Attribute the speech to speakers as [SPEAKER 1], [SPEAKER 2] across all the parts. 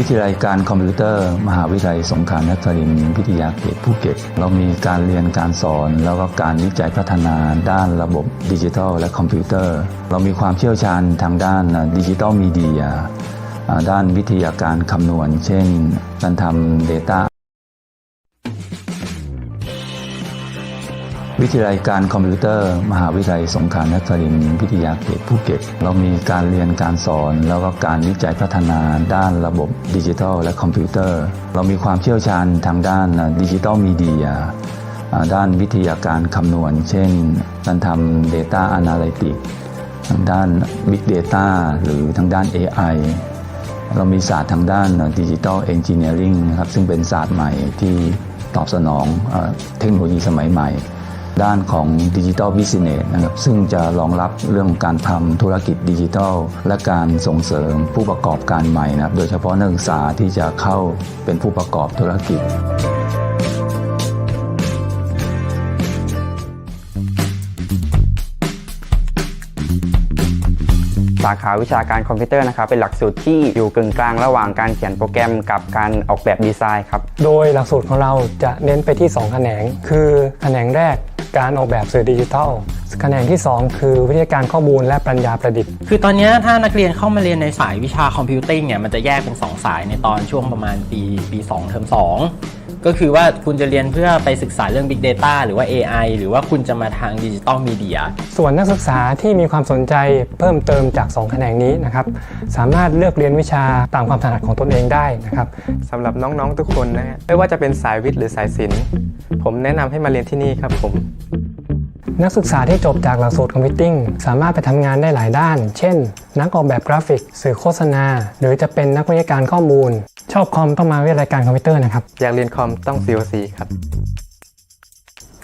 [SPEAKER 1] วิทยาลัยการคอมพิวเตอร์ มหาวิทยาลัยสงขลานครินทร์วิทยาเขตภูเก็ต เรามีการเรียนการสอน แล้วก็การวิจัยพัฒนาด้านระบบดิจิทัล และคอมพิวเตอร์ เรามีความเชี่ยวชาญทางด้านดิจิทัลมีเดียด้านวิทยาการคำนวณ เช่น การทำ Data วิทยาลัยการคอมพิวเตอร์ มหาวิทยาลัยสงขลานครินทร์วิทยาเขตภูเก็ต เรามีการเรียนการสอน แล้วก็การวิจัยพัฒนาด้านระบบดิจิทัล และคอมพิวเตอร์ เรามีความเชี่ยวชาญทางด้านดิจิทัลมีเดียด้านวิทยาการคำนวณ เช่น การทำ Data Analytics ทางด้าน Big Data หรือทางด้าน AI เรามีศาสตร์ทางด้านดิจิทัลเอนจิเนียริงนะครับซึ่งเป็นศาสตร์ใหม่ที่ตอบสนองเออเทคโนโลยีสมัยใหม่ ด้านของดิจิทัลบิสเนสนะครับซึ่งจะรองรับเรื่องการทำธุรกิจดิจิทัล และการส่งเสริมผู้ประกอบการใหม่นะครับโดยเฉพาะนักศึกษาที่จะเข้าเป็นผู้ประกอบธุรกิจ
[SPEAKER 2] สาขาวิชาการคอมพิวเตอร์นะครับเป็นหลักสูตรที่อยู่กึ่งกลางระหว่างการเขียนโปรแกรมกับการออกแบบดีไซน์ครับ
[SPEAKER 3] โดยหลักสูตรของเราจะเน้นไปที่ 2 แขนง คือแขนงแรก การออกแบบสื่อดิจิทัลแขนงที่ 2 คือวิทยาการข้อมูลและปัญญาประดิษฐ์
[SPEAKER 4] คือตอนนี้ถ้านักเรียนเข้ามาเรียนในสายวิชาคอมพิวติ้งเนี่ยมันจะแยกเป็น 2 สายในตอนช่วงประมาณปีปี 2 เทอม2 ก็คือว่าคุณจะเรียนเพื่อไปศึกษาเรื่อง Big Data หรือว่า AI หรือว่าคุณจะมาทางดิจิ t a ลมีเดีย
[SPEAKER 3] ส่วนนักศึกษาที่มีความสนใจเพิ่มเติมจาก2แขนงนี้นะครับสามารถเลือกเรียนวิชาตามความถนัดของตนเองได้นะครับ
[SPEAKER 5] สำหรับน้องๆทุกคนนะฮะไม่ว่าจะเป็นสายวิทย์หรือสายศิลป์ผมแนะนำให้มาเรียนที่นี่ครับผม
[SPEAKER 3] นักศึกษาที่จบจากหลักสูตรคอมพิวติ้งสามารถไปทำงานได้หลายด้าน เช่น นักออกแบบกราฟิก สื่อโฆษณา หรือจะเป็นนักวิทยาการข้อมูล ชอบคอมต้องมาวิทยาลัยการคอมพิวเตอร์นะครับ
[SPEAKER 5] อยากเรียนคอมต้อง COC ครับ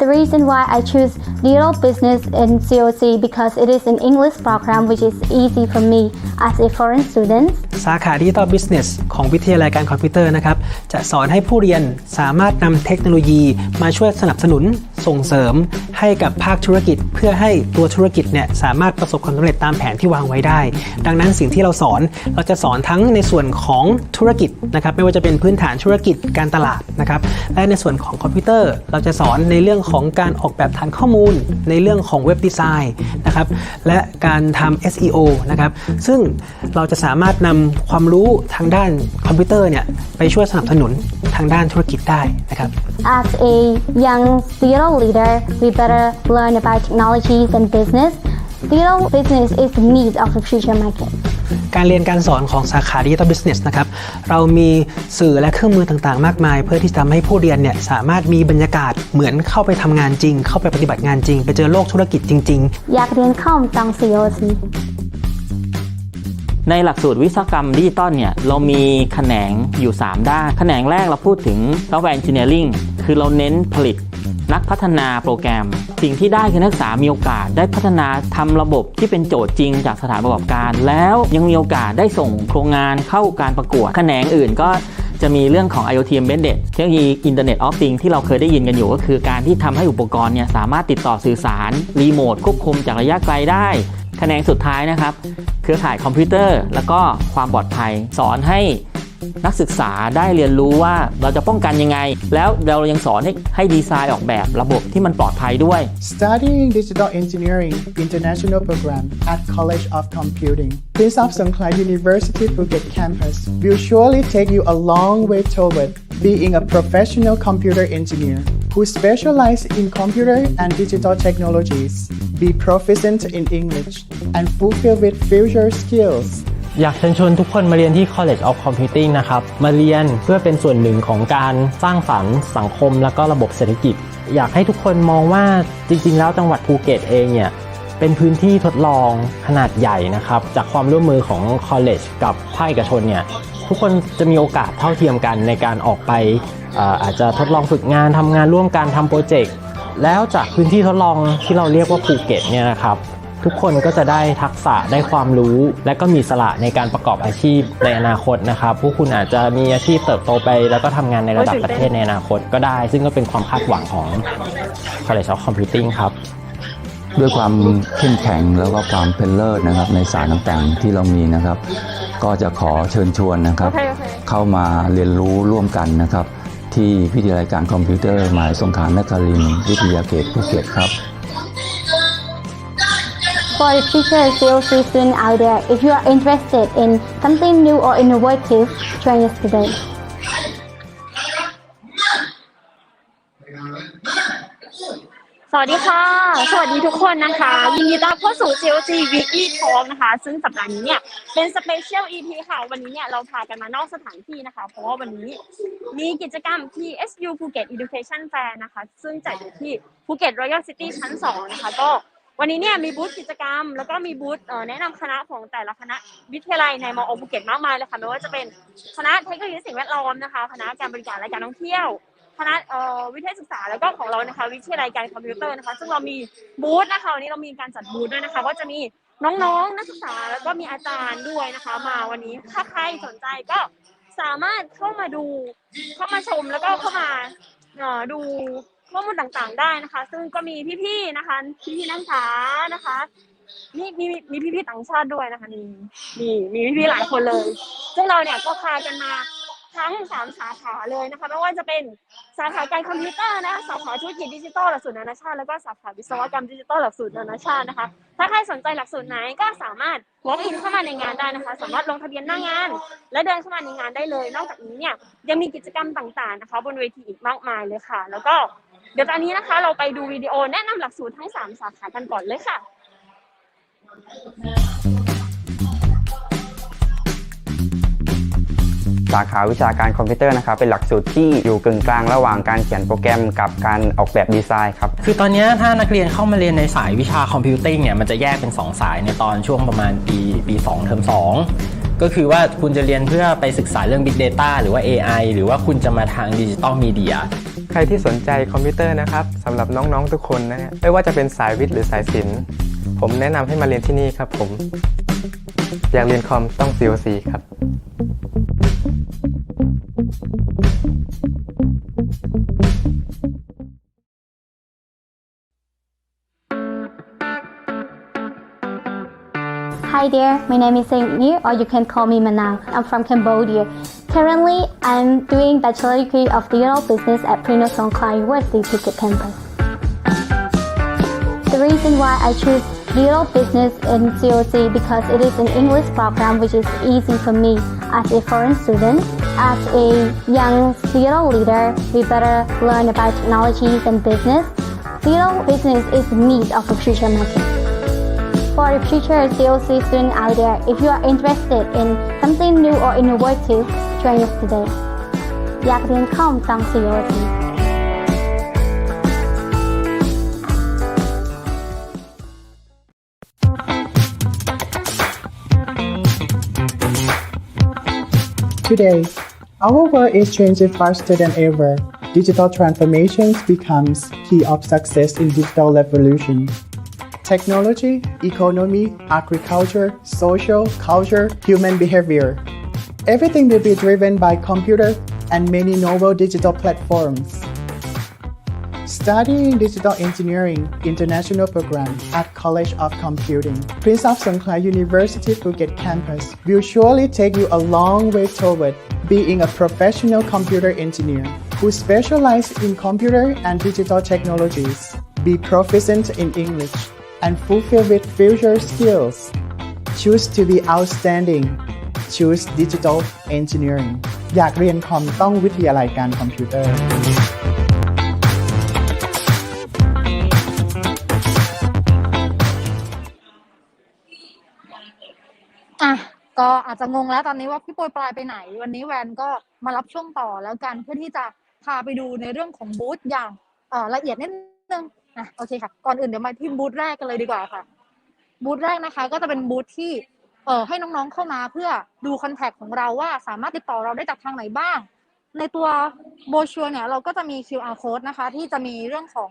[SPEAKER 6] The reason why I choose Digital Business in COC because it is an English program which is easy for me as a foreign student.
[SPEAKER 7] สาขา Digital Business ของวิทยาลัยการคอมพิวเตอร์นะครับ จะสอนให้ผู้เรียนสามารถนำเทคโนโลยีมาช่วยสนับสนุนส่งเสริมให้กับภาคธุรกิจ เพื่อให้ตัวธุรกิจเนี่ยสามารถประสบความสำเร็จตามแผนที่วางไว้ได้ ดังนั้นสิ่งที่เราสอนเราจะสอนทั้งในส่วนของธุรกิจนะครับไม่ว่าจะเป็นพื้นฐานธุรกิจการตลาดนะครับและในส่วนของคอมพิวเตอร์ เราจะสอนในเรื่องของของการออกแบบฐานข้อมูลในเรื่องของเว็บดีไซน์นะครับและการทำ SEO นะครับซึ่งเราจะสามารถนำความรู้ทางด้านคอมพิวเตอร์เนี่ยไปช่วยสนับสนุนทางด้านธุรกิจได้นะครับ
[SPEAKER 6] As a young digital leader, we better learn about technologies and business. Digital business is the need of the future market.
[SPEAKER 7] การเรียนการสอนของสาขา Digital Business นะครับ เรามีสื่อและเครื่องมือต่างๆ มากมาย เพื่อที่จะทำให้ผู้เรียนเนี่ยสามารถมีบรรยากาศเหมือนเข้าไปทำงานจริง เข้าไปปฏิบัติงานจริง ไปเจอโลกธุรกิจจริงๆ
[SPEAKER 6] อยากเรียนคอมต้อง COC
[SPEAKER 8] ในหลักสูตรวิศวกรรมดิจิตอลเนี่ยเรามีแขนงอยู่ 3 ด้าน แขนงแรกเราพูดถึง software engineering คือเราเน้นผลิต นักพัฒนาโปรแกรม สิ่งที่ได้คือนักศึกษามีโอกาสได้พัฒนาทำระบบที่เป็นโจทย์จริงจากสถานประกอบการ แล้วยังมีโอกาสได้ส่งโครงงานเข้าการประกวดแขนงอื่นก็จะมีเรื่องของ IoT Embedded เทคโนโลยี Internet of Things ที่เราเคยได้ยินกันอยู่ก็คือการที่ทำให้อุปกรณ์เนี่ยสามารถติดต่อสื่อสาร รีโมทควบคุมจากระยะไกลได้แขนงสุดท้ายนะครับ เครือข่ายคอมพิวเตอร์ แล้วก็ความปลอดภัยสอนให้ นักศึกษาได้เรียนรู้ว่าเราจะป้องกันยังไง แล้วเรายังสอนให้ให้ดีไซน์ออกแบบระบบที่มันปลอดภัยด้วย
[SPEAKER 9] Studying Digital Engineering International Program at College of Computing, Prince of Songkhla University Phuket campus will surely take you a long way toward being a professional computer engineer who specialize in computer and digital technologies, be proficient in English, and fulfill with future skills.
[SPEAKER 10] อยากเชิญชวนทุกคนมาเรียนที่ College of Computing นะครับ มาเรียนเพื่อเป็นส่วนหนึ่งของการสร้างสรรค์สังคมแล้วก็ระบบเศรษฐกิจ อยากให้ทุกคนมองว่าจริง ๆ แล้วจังหวัดภูเก็ตเองเนี่ยเป็นพื้นที่ทดลองขนาดใหญ่นะครับ จากความร่วมมือของ College กับภาคเอกชนเนี่ยทุกคนจะมีโอกาสเท่าเทียมกันในการออกไปเอ่ออาจจะทดลองฝึกงานทำงานร่วมกันทำโปรเจกต์แล้วจากพื้นที่ทดลองที่เราเรียกว่าภูเก็ตเนี่ยนะครับ ทุกคนก็จะได้ทักษะได้ความรู้ และก็มีสละในการประกอบอาชีพในอนาคตนะครับพวกคุณอาจจะมีอาชีพเติบโตไป แล้วก็ทำงานในระดับประเทศในอนาคตก็ได้ ซึ่งก็เป็นความคาดหวังของ College of Computing ครับ
[SPEAKER 1] ด้วยความเข้มแข็งแล้วก็ความเป็นเลิศนะครับในสายต่างๆที่เรามีนะครับ ก็จะขอเชิญชวนนะครับ เข้าเข้ามาเรียนรู้ร่วมกันนะครับ ที่วิทยาลัยการคอมพิวเตอร์หมายสงขลานครินทร์วิทยาเขตภูเก็ตครับ
[SPEAKER 6] For the future COC student out there, if you are interested in something new or innovative, join us today.
[SPEAKER 11] สวัสดีค่ะ สวัสดีทุกคนนะคะ ยินดีต้อนรับเข้าสู่ COC Weekly Talk นะคะ ซึ่งสัปดาห์นี้เนี่ย เป็น Special EP ค่ะ วันนี้เนี่ย เราพากันมานอกสถานที่นะคะ เพราะว่าวันนี้มีกิจกรรม TSU Phuket Education Fair นะคะ ซึ่งจัดอยู่ที่ Phuket Royal City ชั้น 2 นะคะ ก็ วันนี้เนี่ยมีบูธกิจกรรม แล้วก็มีบูธแนะนำคณะของแต่ละคณะวิทยาลัยในมอภูเก็ตมากมายเลยค่ะไม่ว่าจะเป็นคณะเทคโนโลยีสิ่งแวดล้อมนะคะ คณะการบริการและการท่องเที่ยวคณะเอ่อวิทยาศึกษาแล้วก็ของเรานะคะวิทยาลัยการคอมพิวเตอร์นะคะ ซึ่งเรามีบูธนะคะวันนี้เรามีการจัดบูธด้วยนะคะ ก็จะมีน้องๆ นักศึกษาแล้วก็มีอาจารย์ด้วยนะคะ มาวันนี้ถ้าใครสนใจก็สามารถเข้ามาดูเข้ามาชมแล้วก็เข้ามาเอ่อดู ข้อมูลต่างๆได้นะคะ ซึ่งก็มีพี่ๆนะคะ พี่ๆนักศึกษานะคะมีมีมีพี่ๆต่างชาติด้วยนะคะนี่มีมีพี่ๆหลายคนเลย ซึ่งเราเนี่ยก็พากันมาทั้งสามสาขาเลยนะคะไม่ว่าจะเป็นสาขาการคอมพิวเตอร์นะคะสาขาธุรกิจดิจิทัลหลักสูตรนานาชาติแล้วก็สาขาวิศวกรรมดิจิทัลหลักสูตรนานาชาตินะคะ ถ้าใครสนใจหลักสูตรไหนก็สามารถ walk in เข้ามาในงานได้นะคะ สามารถลงทะเบียนหน้างาน และเดินเข้ามาในงานได้เลย นอกจากนี้เนี่ยยังมีกิจกรรมต่างๆนะคะ บนเวทีอีกมากมายเลยค่ะ แล้วก็ เดี๋ยวตอนนี้นะคะ เราไปดูวิดีโอแนะนำหลักสูตรทั้งสามสาขากันก่อนเลยค่ะ
[SPEAKER 2] สาขาวิชาการคอมพิวเตอร์นะครับเป็นหลักสูตรที่อยู่กึ่งกลางระหว่างการเขียนโปรแกรมกับการออกแบบดีไซน์ครับ
[SPEAKER 4] คือตอนเนี้ยถ้านักเรียนเข้ามาเรียนในสายวิชาคอมพิวติ้งเนี่ยมันจะแยกเป็น 2 สายในตอนช่วงประมาณปีปี2เทอม2 ก็คือว่าคุณจะเรียนเพื่อไปศึกษาเรื่อง Big Data หรือว่า AI หรือว่าคุณจะมาทางดิจิตอลมีเดีย
[SPEAKER 5] ใครที่สนใจคอมพิวเตอร์นะครับสำหรับน้องๆทุกคนนะฮะไม่ว่าจะเป็นสายวิทย์หรือสายศิลป์ผมแนะนำให้มาเรียนที่นี่ครับผม อยากเรียนคอมต้อง COC ครับ
[SPEAKER 6] Hi there, my name is Saint Mir, or you can call me Manang. I'm from Cambodia. Currently, I'm doing Bachelor degree of Digital Business at Prino Songkhla University Phuket campus. The reason why I choose Digital Business in COC because it is an English program which is easy for me as a foreign student. As a young digital leader, we better learn about technologies and business. Digital business is the need of the future market. For the future COC student out there, if you are interested in something new or innovative, join us today. Jacqueline Kong Tang Siyorti.
[SPEAKER 9] Today, our world is changing faster than ever. Digital transformations becomes key of success in digital revolution. Technology, economy, agriculture, social, culture, human behavior Everything will be driven by computer and many novel digital platforms. Studying Digital Engineering International Program at College of Computing, Prince of Songkhla University Phuket campus will surely take you a long way toward being a professional computer engineer who specialize in computer and digital technologies, be proficient in English, and fulfill with future skills. Choose to be outstanding. Choose Digital Engineering อยากเรียนคอมต้องวิทยาลัยการคอมพิวเตอร์
[SPEAKER 12] อะ ก็อาจจะงงแล้วตอนนี้ว่าพี่ปรยปลายไปไหน วันนี้แวนก็มารับช่วงต่อแล้วกันเพื่อที่จะพาไปดูในเรื่องของบูธอย่างละเอียดนิดนึงอะโอเคค่ะ ก่อนอื่นเดี๋ยวมาที่บูธแรกกันเลยดีกว่าค่ะ บูธแรกนะคะ ก็จะเป็นบูธที่ เอ่อให้น้องๆเข้ามาเพื่อดูคอนแทคของเราว่าสามารถติดต่อเราได้จากทางไหนบ้าง ในตัวโบชัวเนี่ยเราก็จะมี QR code นะคะ ที่จะมีเรื่องของ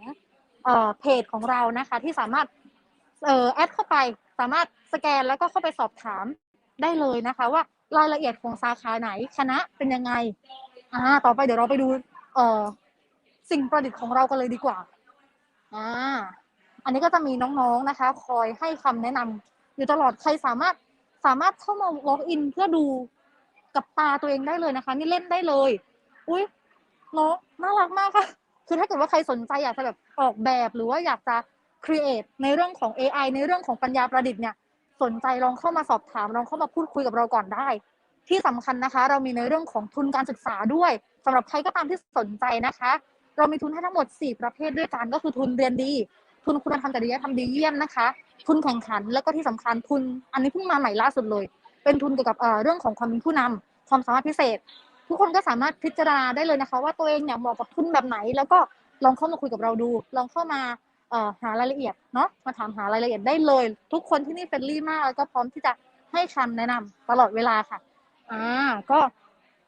[SPEAKER 12] เอ่อเพจของเรานะคะ ที่สามารถเอ่อแอดเข้าไปสามารถสแกนแล้วก็เข้าไปสอบถามได้เลยนะคะ ว่ารายละเอียดของสาขาไหนคณะเป็นยังไงอ่าต่อไปเดี๋ยวเราไปดูเอ่อสิ่งประดิษฐ์ของเรากันเลยดีกว่าอ่าอันนี้ก็จะมีน้องๆนะคะ คอยให้คำแนะนำอยู่ตลอดใครสามารถ สามารถเข้ามา walk in เพื่อดูกับตาตัวเองได้เลยนะคะ นี่เล่นได้เลย อุ้ยเนาะน่ารักมากค่ะ คือถ้าเกิดว่าใครสนใจอยากจะแบบออกแบบหรือว่าอยากจะ create ในเรื่องของ AI ในเรื่องของปัญญาประดิษฐ์เนี่ย สนใจลองเข้ามาสอบถามลองเข้ามาพูดคุยกับเราก่อนได้ ที่สำคัญนะคะ เรามีในเรื่องของทุนการศึกษาด้วยสำหรับใครก็ตามที่สนใจนะคะ เรามีทุนให้ทั้งหมด 4 ประเภทด้วยกันก็คือทุนเรียนดี ทุนคุณธรรมจริยธรรมดีเยี่ยมนะคะ ทุนแข่งขันแล้วก็ที่สำคัญทุน อันนี้เพิ่งมาใหม่ล่าสุดเลย เป็นทุนเกี่ยวกับเรื่องของความเป็นผู้นำความสามารถพิเศษ ทุกคนก็สามารถพิจารณาได้เลยนะคะ ว่าตัวเองเนี่ยเหมาะกับทุนแบบไหน แล้วก็ลองเข้ามาคุยกับเราดู ลองเข้ามาหารายละเอียดเนาะมาถามหารายละเอียดได้เลย ทุกคนที่นี่เฟรนลี่มากแล้วก็พร้อมที่จะให้คำแนะนำตลอดเวลาค่ะอ่าก็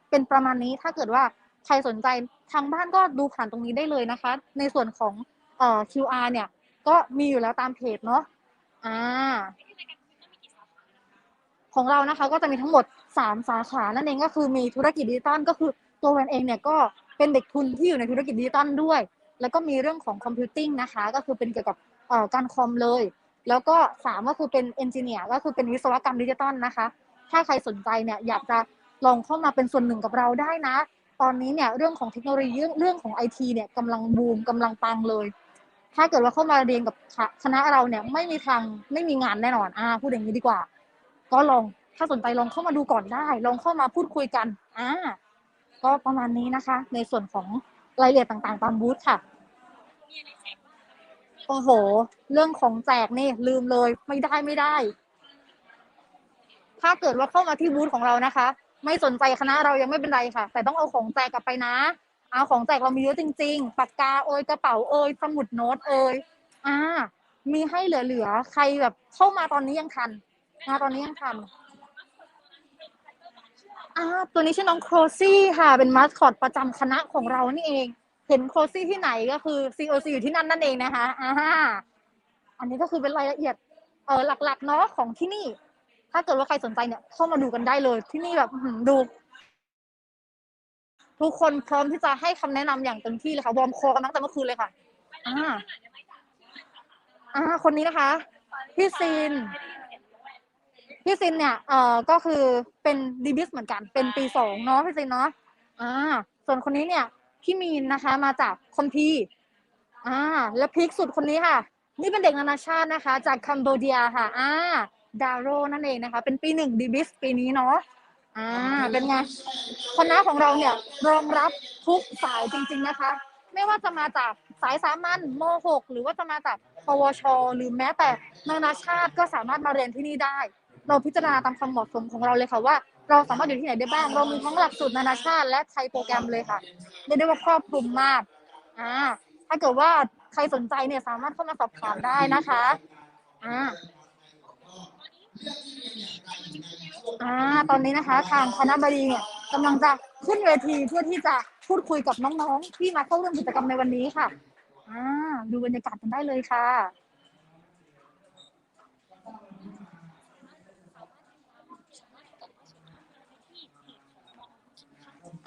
[SPEAKER 12] เป็นประมาณนี้ถ้าเกิดว่าใครสนใจทางบ้านก็ดูผ่านตรงนี้ได้เลยนะคะ ในส่วนของเอ่อ QR เนี่ย ก็มีอยู่แล้วตามเพจเนาะอ่า ของเรานะคะก็จะมีทั้งหมด 3 สาขา นั่นเองก็คือมีธุรกิจดิจิตอลก็คือตัวแวนเองเนี่ยก็เป็นเด็กทุนที่อยู่ในธุรกิจดิจิตอลด้วย แล้วก็มีเรื่องของคอมพิวติ้งนะคะ ก็คือเป็นเกี่ยวกับการคอมเลย แล้วก็สามก็คือเป็นเอนจิเนียร์ก็คือเป็นวิศวกรรมดิจิตอลนะคะ ถ้าใครสนใจเนี่ยอยากจะลองเข้ามาเป็นส่วนหนึ่งกับเราได้นะ ตอนนี้เนี่ยเรื่องของเทคโนโลยีเรื่องเรื่องของไอทีเนี่ยกำลังบูมกำลังปังเลย ถ้าเกิดว่าเข้ามาเรียนกับคณะเราเนี่ยไม่มีทางไม่มีงานแน่นอนอ่าพูดอย่างนี้ดีกว่า ก็ลองถ้าสนใจลองเข้ามาดูก่อนได้ ลองเข้ามาพูดคุยกันอ่าก็ประมาณนี้นะคะ ในส่วนของรายละเอียดต่างๆ ตามบูธค่ะโอ้โห เรื่องของแจกนี่ลืมเลยไม่ได้ไม่ได้ ถ้าเกิดว่าเข้ามาที่บูธของเรานะคะ ไม่สนใจคณะเรายังไม่เป็นไรค่ะ แต่ต้องเอาของแจกกลับไปนะ เอาของแจกเรามีเยอะจริง ๆ ปากกาเอยกระเป๋าเอยสมุดโน้ตเอยอ่า มีให้เหลือๆ ใครแบบเข้ามาตอนนี้ยังทันนะตอนนี้ยังทันอ่าตัวนี้ชื่อน้องโครซี่ค่ะ เป็นมาสคอตประจำคณะของเรานี่เอง เห็นโครซี่ที่ไหนก็คือ COC อยู่ที่นั่นนั่นเองนะคะอ่าอันนี้ก็คือเป็นรายละเอียดเออหลักๆเนาะของที่นี่ ถ้าเกิดว่าใครสนใจเนี่ยเข้ามาดูกันได้เลย ที่นี่แบบดู ทุกคนพร้อมที่จะให้คำแนะนำอย่างเต็มที่เลยค่ะวอร์มคอกันตั้งแต่เมื่อคืนเลยค่ะอ่าอ่าคนนี้นะคะพี่ซินพี่ซินเนี่ยเอ่อก็คือเป็นดีบิสเหมือนกัน เป็นปีสองเนาะพี่ซินเนาะอ่า ส่วนคนนี้เนี่ยพี่มีนนะคะ มาจากคอมพีอ่า แล้วพีคสุดคนนี้ค่ะ นี่เป็นเด็กนานาชาตินะคะ จากคัมโบเดียค่ะ อ่า ดาโรนั่นเองนะคะ เป็นปีหนึ่งดีบิสปีนี้เนาะ อ่า เป็นไง คณะของเราเนี่ยรองรับทุกสายจริง ๆนะคะ ไม่ว่าจะมาจากสายสามัญม .6 หรือว่าจะมาจากปวช หรือแม้แต่นานาชาติก็สามารถมาเรียนที่นี่ได้ เราพิจารณาตามความเหมาะสมของเราเลยค่ะว่า เราสามารถอยู่ที่ไหนได้บ้าง เรามีทั้งหลักสูตรนานาชาติและไทยโปรแกรมเลยค่ะเรียกได้ว่าครอบคลุมมาก อ่า ถ้าเกิดว่าใครสนใจเนี่ยสามารถเข้ามาสอบถามได้นะคะ อ่า อ่าตอนนี้นะคะทางคณะบดีเนี่ยกำลังจะขึ้นเวทีเพื่อที่จะพูดคุยกับน้องๆ ที่มาเข้าร่วมกิจกรรมในวันนี้ค่ะอ่าดูบรรยากาศกันได้เลยค่ะ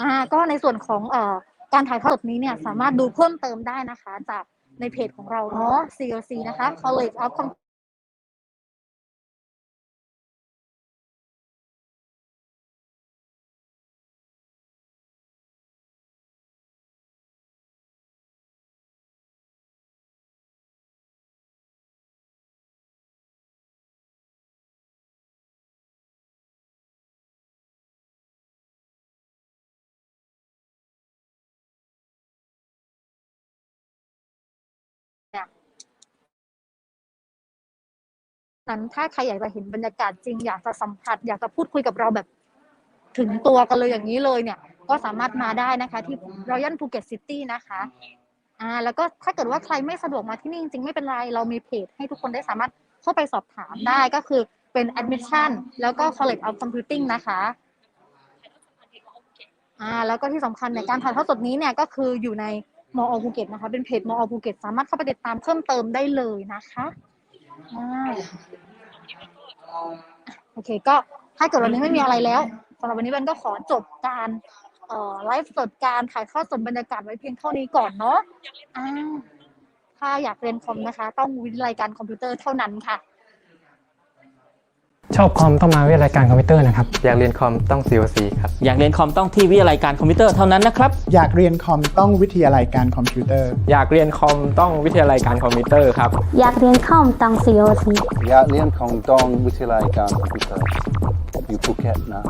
[SPEAKER 12] อ่าก็ในส่วนของเอ่อการถ่ายทอดสดนี้เนี่ยสามารถดูเพิ่มเติมได้นะคะ จากในเพจของเราเนาะ CLC นะคะ College of Com นั้นถ้าใครอยากจะเห็นบรรยากาศจริง อยากจะสัมผัส อยากจะพูดคุยกับเราแบบถึงตัวกันเลยอย่างนี้เลยเนี่ย ก็สามารถมาได้นะคะ ที่รอยัลภูเก็ตซิตี้นะคะอ่าแล้วก็ถ้าเกิดว่าใครไม่สะดวกมาที่นี่จริงๆไม่เป็นไรเรามีเพจให้ทุกคนได้สามารถเข้าไปสอบถามได้ก็คือเป็น admission แล้วก็ college of computing นะคะอ่าแล้วก็ที่สำคัญเนี่ยการถ่ายทอดสดนี้เนี่ยก็คืออยู่ในมอภูเก็ตนะคะ เป็นเพจมอภูเก็ตสามารถเข้าไปติดตามเพิ่มเติมได้เลยนะคะ โอเค ก็ถ้าเกิดวันนี้ไม่มีอะไรแล้วสำหรับวันนี้เบนก็ขอจบการไลฟ์สดการถ่ายทอดสดบรรยากาศไว้เพียงเท่านี้ก่อนเนาะถ้าอยากเรียนคอมนะคะ ต้องวิทยาลัยการคอมพิวเตอร์เท่านั้นค่ะ
[SPEAKER 3] ชอบคอมต้องมาวิทยาลัยการคอมพิวเตอร์นะครับ
[SPEAKER 5] อยากเรียนคอมต้อง COC ครับ
[SPEAKER 8] อยากเรียนคอมต้องที่วิทยาลัยการคอมพิวเตอร์เท่านั้นนะครับ
[SPEAKER 9] อยากเรียนคอมต้องวิทยาลัยการคอมพิวเตอร์
[SPEAKER 5] อยากเรียนคอมต้องวิทยาลัยการคอมพิวเตอร์ครับ
[SPEAKER 6] อยากเรียนคอมต้อง COC
[SPEAKER 13] อยากเรียนของต้องวิทยาลัยการคอมพิวเตอร์อยู่ภูเก็ตนะ